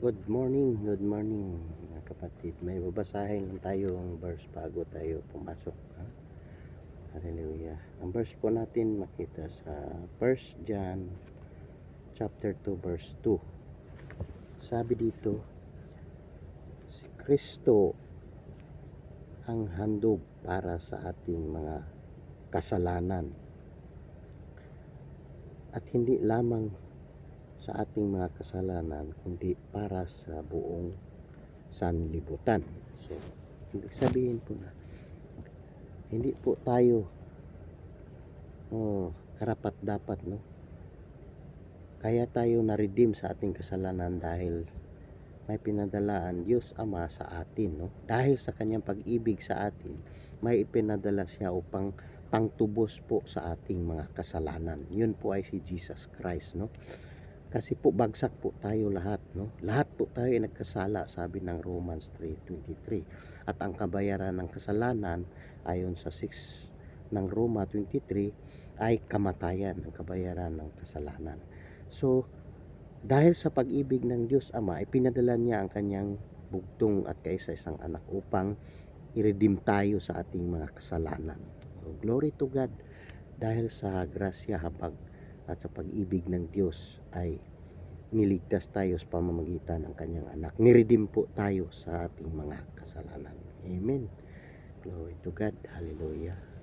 Good morning, good morning mga kapatid. May babasahin lang tayong verse bago tayo pumasok. Ha? Hallelujah. Ang verse po natin makita sa 1 John chapter 2 verse 2. Sabi dito, si Kristo ang handog para sa ating mga kasalanan. At hindi lamang sa ating mga kasalanan kundi para sa buong sanlibutan. So, ibig sabihin po na hindi po tayo oh, karapat dapat no. Kaya tayo na-redeem sa ating kasalanan dahil may pinadalaan Diyos Ama sa atin no. Dahil sa kanyang pag-ibig sa atin, may ipinadala siya upang pangtubos po sa ating mga kasalanan. Yun po ay si Jesus Christ no. Kasi po bagsak po tayo lahat, no? Lahat po tayo ay nagkasala, sabi ng Romans 3:23. At ang kabayaran ng kasalanan ayon sa 6 ng Roma 23 ay kamatayan, ang kabayaran ng kasalanan. So, dahil sa pag-ibig ng Diyos Ama, ipinadala niya ang kanyang bugtong at kaisa-isang anak upang i-redeem tayo sa ating mga kasalanan. So, glory to God dahil sa grasya habag at sa pag-ibig ng Diyos ay niligtas tayo sa pamamagitan ng kanyang anak. Niredeem po tayo sa ating mga kasalanan. Amen. Glory to God. Hallelujah.